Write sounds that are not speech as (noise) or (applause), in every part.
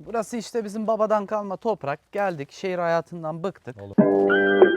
Burası işte bizim babadan kalma toprak. Geldik şehir hayatından bıktık. Burası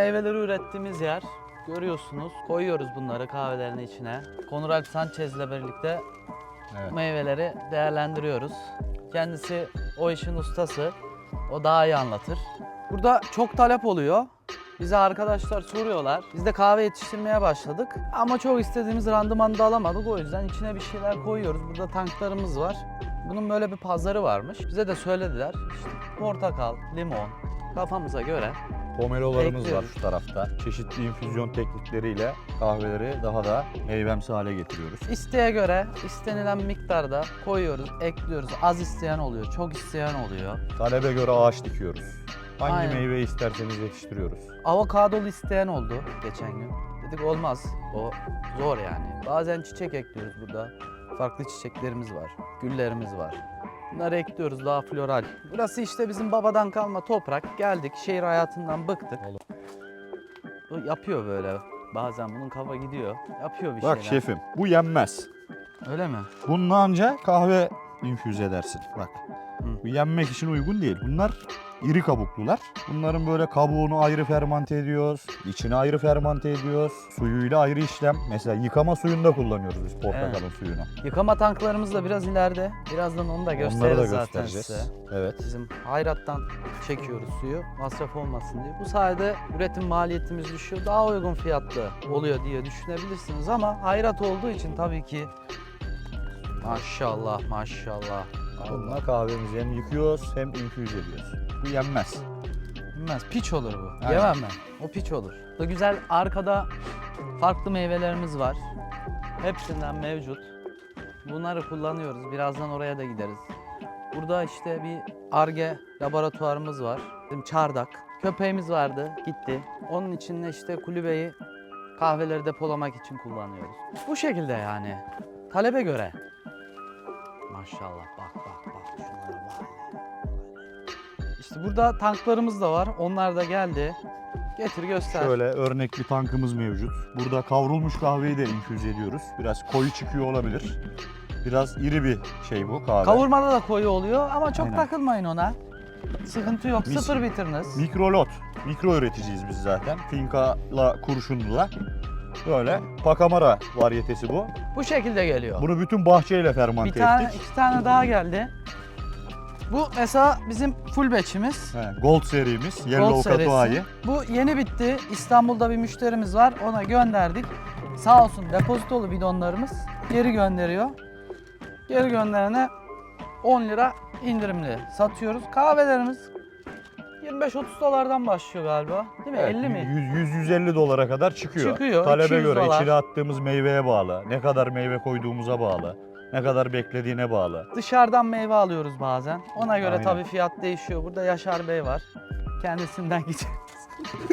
meyveleri ürettiğimiz yer. Görüyorsunuz. Koyuyoruz bunları kahvelerin içine. Konur Alp Sanchez'le birlikte Evet. meyveleri değerlendiriyoruz. Kendisi o işin ustası. O daha iyi anlatır. Burada çok talep oluyor. Bize arkadaşlar soruyorlar. Biz de kahve yetiştirmeye başladık. Ama çok istediğimiz randımanı da alamadık. O yüzden içine bir şeyler koyuyoruz. Burada tanklarımız var. Bunun böyle bir pazarı varmış. Bize de söylediler. İşte portakal, limon kafamıza göre Pomelolarımız var şu tarafta. Çeşitli infüzyon teknikleriyle kahveleri daha da meyvemsi hale getiriyoruz. isteğe göre istenilen miktarda koyuyoruz, ekliyoruz. Az isteyen oluyor, çok isteyen oluyor. Talebe göre ağaç dikiyoruz. Hangi Aynen. meyveyi isterseniz yetiştiriyoruz. Avokadolu isteyen oldu geçen gün. Dedik olmaz. O zor yani. Bazen çiçek ekliyoruz burada. Farklı çiçeklerimiz var. Güllerimiz var. Bunları ekliyoruz daha floral. Burası işte bizim babadan kalma toprak. Geldik şehir hayatından bıktık. Oğlum. Yapıyor böyle. Bazen bunun kafa gidiyor. Yapıyor bir Bak şeyler. şefim bu yenmez. Öyle mi? Bununla anca kahve infüze edersin. Bak. Hı. Bu yenmek için uygun değil. Bunlar iri kabuklular. Bunların böyle kabuğunu ayrı fermante ediyoruz. içini ayrı fermante ediyoruz. Suyuyla ayrı işlem. Mesela yıkama suyunda kullanıyoruz biz portakalın suyunu. Yıkama tanklarımız da biraz ileride. Birazdan onu da Onları da zaten göstereceğiz. size. Evet. Bizim hayrattan çekiyoruz suyu masraf olmasın diye. Bu sayede üretim maliyetimiz düşüyor. Daha uygun fiyatlı oluyor diye düşünebilirsiniz ama hayrat olduğu için tabii ki maşallah maşallah. Bununla kahvemizi hem yıkıyoruz hem infüze ediyoruz. Bu yenmez. Bilmez piç olur bu. Aynen. Yemem ben. O piç olur. Bu güzel arkada farklı meyvelerimiz var. Hepsinden mevcut. Bunları kullanıyoruz. Birazdan oraya da gideriz. Burada işte bir ARGE laboratuvarımız var. Bizim çardak. Köpeğimiz vardı, gitti. Onun için de işte kulübeyi kahveleri depolamak için kullanıyoruz. Bu şekilde yani. Talebe göre. Maşallah bak İşte burada tanklarımız da var. Onlar da geldi. Getir göster. Şöyle örnek bir tankımız mevcut. Burada kavrulmuş kahveyi de infüze ediyoruz. Biraz koyu çıkıyor olabilir. Biraz iri bir şey bu kahve. Kavurmada da koyu oluyor ama çok Aynen. takılmayın ona. Sıkıntı yok. Mis- Sıfır bitiriniz. Mikrolot. Mikro üreticiyiz biz zaten. Finka'la kurşunla. Böyle pakamara varyetesi bu. Bu şekilde geliyor. Bunu bütün bahçeyle Bir fermante tane, ettik. iki tane daha geldi. Bu mesela bizim full batch'imiz. He, Gold serimiz. Gold Yellow serisi. Katuai. Bu yeni bitti. İstanbul'da bir müşterimiz var. Ona gönderdik. Sağ olsun depozitolu bidonlarımız geri gönderiyor. Geri gönderene 10 lira indirimli satıyoruz. Kahvelerimiz 25-30 dolardan başlıyor galiba. Değil mi? 50 mi? 100-150 dolara kadar çıkıyor. Çıkıyor, Talebe 200 göre dolar. içine attığımız meyveye bağlı. Ne kadar meyve koyduğumuza bağlı. Ne kadar beklediğine bağlı. Dışarıdan meyve alıyoruz bazen. Ona göre Aynen. tabii fiyat değişiyor. Burada Yaşar Bey var. Kendisinden (laughs) gideceğiz.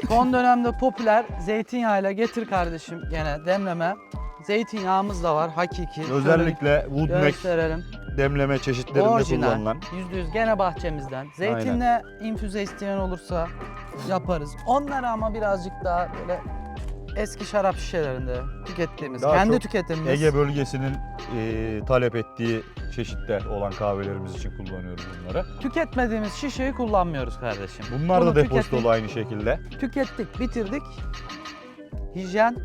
Son dönemde popüler zeytinyağıyla getir kardeşim gene demleme. Zeytinyağımız da var hakiki. Özellikle Woodmac gösterelim. demleme çeşitlerinde Orijinal. kullanılan. %100 gene bahçemizden. Zeytinle infüze isteyen olursa yaparız. Onları ama birazcık daha böyle eski şarap şişelerinde tükettiğimiz, Daha kendi çok tüketimimiz. Ege bölgesinin e, talep ettiği çeşitte olan kahvelerimiz için kullanıyoruz bunları. Tüketmediğimiz şişeyi kullanmıyoruz kardeşim. Bunlar Bunu da depozitolu tükettik. aynı şekilde. Tükettik, bitirdik. Hijyen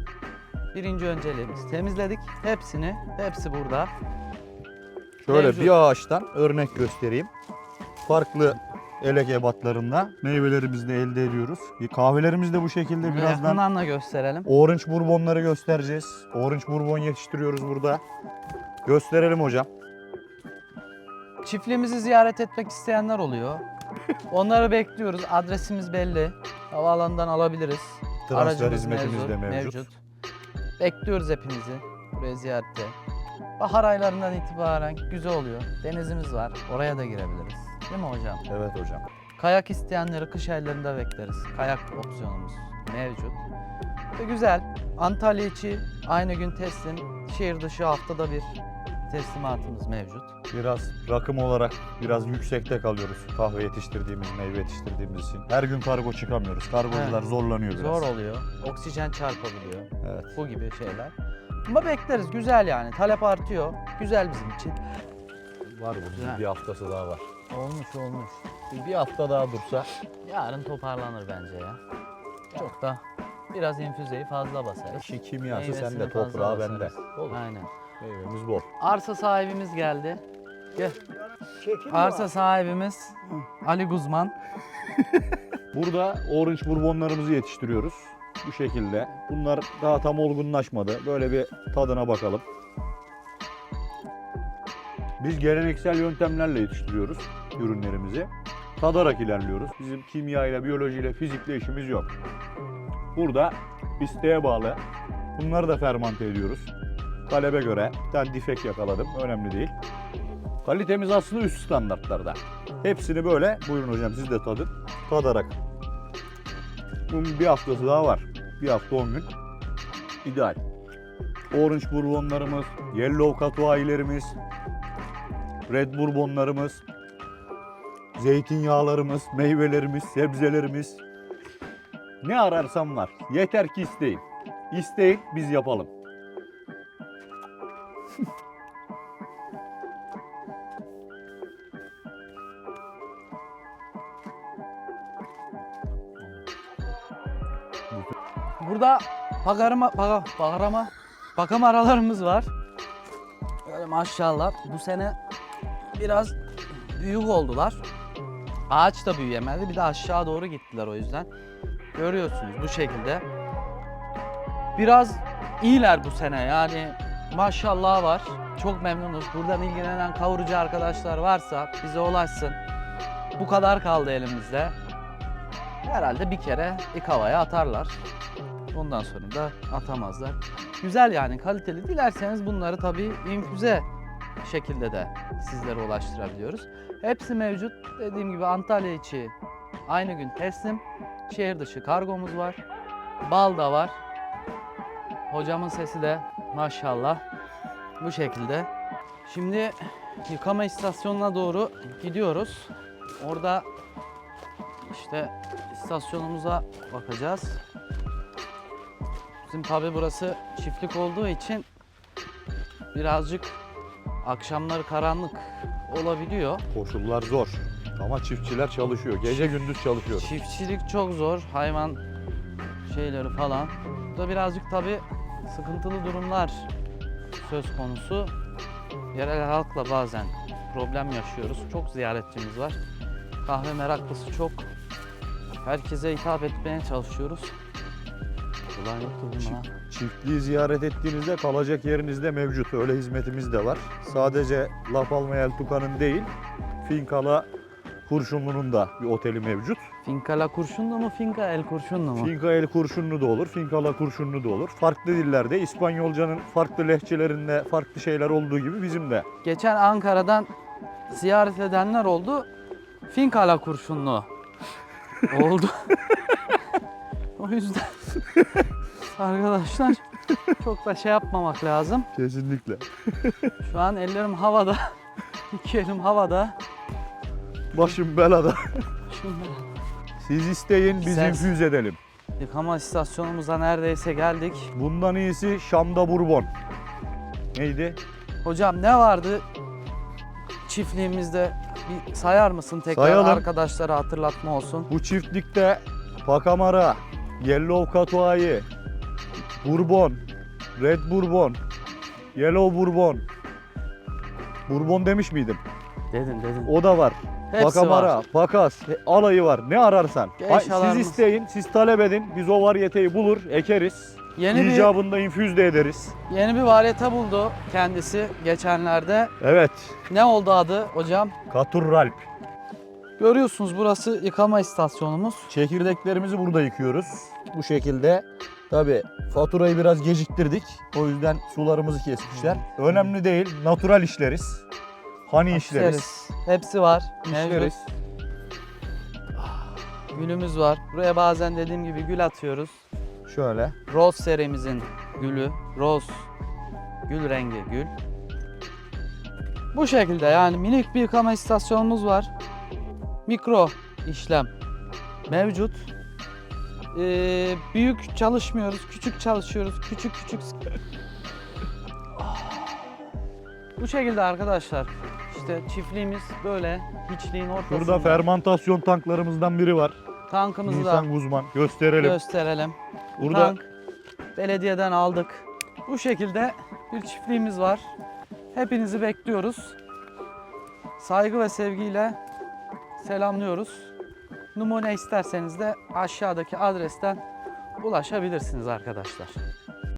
birinci önceliğimiz. Temizledik hepsini. Hepsi burada. Şöyle Mevcut. bir ağaçtan örnek göstereyim. Farklı elek ebatlarında meyvelerimizi de elde ediyoruz. Kahvelerimiz de bu şekilde birazdan Yakından da gösterelim. Orange Bourbon'ları göstereceğiz. Orange Bourbon yetiştiriyoruz burada. Gösterelim hocam. Çiftliğimizi ziyaret etmek isteyenler oluyor. Onları bekliyoruz. Adresimiz belli. Havaalanından alabiliriz. Transfer Aracımız hizmetimiz de mevcut. Bekliyoruz hepinizi buraya ziyarette. Bahar aylarından itibaren güzel oluyor. Denizimiz var. Oraya da girebiliriz. Değil mi hocam? Evet hocam. Kayak isteyenleri kış aylarında bekleriz. Kayak opsiyonumuz mevcut. İşte güzel. Antalya içi aynı gün teslim. Şehir dışı haftada bir teslimatımız mevcut. Biraz rakım olarak biraz yüksekte kalıyoruz. Kahve yetiştirdiğimiz, meyve yetiştirdiğimiz için. Her gün kargo çıkamıyoruz. Kargocular Evet. zorlanıyor biraz. Zor oluyor. Oksijen çarpabiliyor. Evet. Bu gibi şeyler. Ama bekleriz. Güzel yani. Talep artıyor. Güzel bizim için. Var Güzel. bir haftası daha var. Olmuş olmuş. Bir hafta daha dursa Yarın toparlanır bence ya. Çok da biraz infüzeyi fazla basarız. işi kimyası Meyvesini sende, fazla toprağı basarız. bende. Olur. Aynen. Meyvemiz bol. Arsa sahibimiz geldi. Gel. Arsa sahibimiz Ali Guzman. (laughs) Burada orange bourbonlarımızı yetiştiriyoruz. Bu şekilde. Bunlar daha tam olgunlaşmadı. Böyle bir tadına bakalım. Biz geleneksel yöntemlerle yetiştiriyoruz ürünlerimizi. Tadarak ilerliyoruz. Bizim kimya ile, biyolojiyle, fizikle işimiz yok. Burada isteğe bağlı. Bunları da fermante ediyoruz. Talebe göre. Bir tane difek yakaladım. Önemli değil. Kalitemiz aslında üst standartlarda. Hepsini böyle, buyurun hocam siz de tadın. Tadarak bunun bir haftası daha var. Bir hafta 10 gün. İdeal. Orange bourbonlarımız, yellow katuailerimiz, red bourbonlarımız, zeytinyağlarımız, meyvelerimiz, sebzelerimiz. Ne ararsam var. Yeter ki isteyin. İsteyin biz yapalım. Burada pagarama, paga, pagarama, bakım aralarımız var. Böyle maşallah bu sene biraz büyük oldular. Ağaç da büyüyemedi. Bir de aşağı doğru gittiler o yüzden. Görüyorsunuz bu şekilde. Biraz iyiler bu sene yani maşallah var. Çok memnunuz. Buradan ilgilenen kavurucu arkadaşlar varsa bize ulaşsın. Bu kadar kaldı elimizde. Herhalde bir kere ilk havaya atarlar. Ondan sonra da atamazlar. Güzel yani kaliteli. Dilerseniz bunları tabii infüze şekilde de sizlere ulaştırabiliyoruz. Hepsi mevcut. Dediğim gibi Antalya içi aynı gün teslim. Şehir dışı kargomuz var. Bal da var. Hocamın sesi de maşallah bu şekilde. Şimdi yıkama istasyonuna doğru gidiyoruz. Orada işte istasyonumuza bakacağız. Bizim tabi burası çiftlik olduğu için birazcık akşamları karanlık olabiliyor. Koşullar zor. Ama çiftçiler çalışıyor. Gece gündüz çalışıyor. Çiftçilik çok zor. Hayvan şeyleri falan. Burada birazcık tabi sıkıntılı durumlar söz konusu. Yerel halkla bazen problem yaşıyoruz. Çok ziyaretçimiz var. Kahve meraklısı çok. Herkese hitap etmeye çalışıyoruz. Kolay yoktur bunlar. Çiftliği ziyaret ettiğinizde kalacak yeriniz de mevcut. Öyle hizmetimiz de var. Sadece La Palma El Tuca'nın değil, Finkala Kurşunlu'nun da bir oteli mevcut. Finka la kurşunlu mu, finka el kurşunlu mu? Finka El Kurşunlu da olur, Finkala Kurşunlu da olur. Farklı dillerde, İspanyolcanın farklı lehçelerinde farklı şeyler olduğu gibi bizim de. Geçen Ankara'dan ziyaret edenler oldu. Finka la kurşunlu (laughs) oldu. (laughs) o yüzden arkadaşlar çok da şey yapmamak lazım. Kesinlikle. Şu an ellerim havada. (laughs) iki elim havada. Başım belada. Şimdi Siz isteyin, biz Ses. infüz edelim. yıkama istasyonumuza neredeyse geldik. Bundan iyisi Şam'da Bourbon. Neydi? Hocam ne vardı çiftliğimizde? Bir sayar mısın tekrar Sayalım. arkadaşlara hatırlatma olsun. Bu çiftlikte Pakamara, Yellow Katuai, Bourbon, Red Bourbon, Yellow Bourbon. Bourbon demiş miydim? Dedin dedin. O da var. Hepsi Pakamara, var. Pakas, he- alayı var. Ne ararsan. Ha, siz isteyin, siz talep edin. Biz o varyeteyi bulur, ekeriz. Yeni bir İcabında infüz de ederiz. Yeni bir varyete buldu kendisi geçenlerde. Evet, Ne oldu adı hocam? Katurralp. Görüyorsunuz burası yıkama istasyonumuz. Çekirdeklerimizi burada yıkıyoruz. Bu şekilde. Tabi faturayı biraz geciktirdik. O yüzden sularımızı kesmişler. Önemli değil. Natural işleriz. Hani işleriz. İşleriz. Hepsi var. İşleriz. Mevcut. Gülümüz var. Buraya bazen dediğim gibi gül atıyoruz. Şöyle. Rose serimizin gülü. Rose gül rengi gül. Bu şekilde yani minik bir yıkama istasyonumuz var. Mikro işlem mevcut. Ee, büyük çalışmıyoruz, küçük çalışıyoruz. Küçük küçük. Bu şekilde arkadaşlar. İşte çiftliğimiz böyle hiçliğin ortasında. Burada fermantasyon tanklarımızdan biri var. tankımızı Nisan da Guzman. Gösterelim. gösterelim. Burada Tank belediyeden aldık. Bu şekilde bir çiftliğimiz var. Hepinizi bekliyoruz. Saygı ve sevgiyle selamlıyoruz. Numune isterseniz de aşağıdaki adresten ulaşabilirsiniz arkadaşlar.